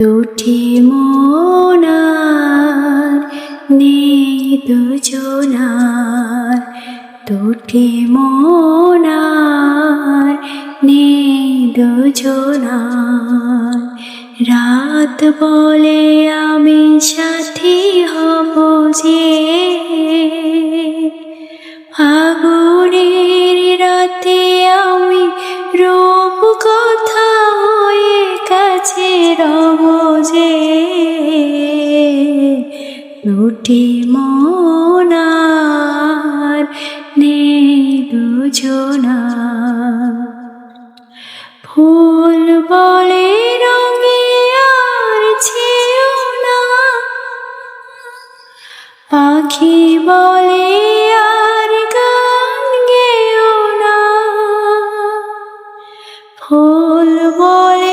দুটি মোনার নেই দুজনার দুটি মোনার নেই দুজনার রাত বলে আমি সাথী হব যে। ফাগুনের রাতে আমি রূপ কথা হয়ে কাছে রব দুটি মনার নে ফুল বলে পাখি বলে আর গান গেও না। ফুল বলে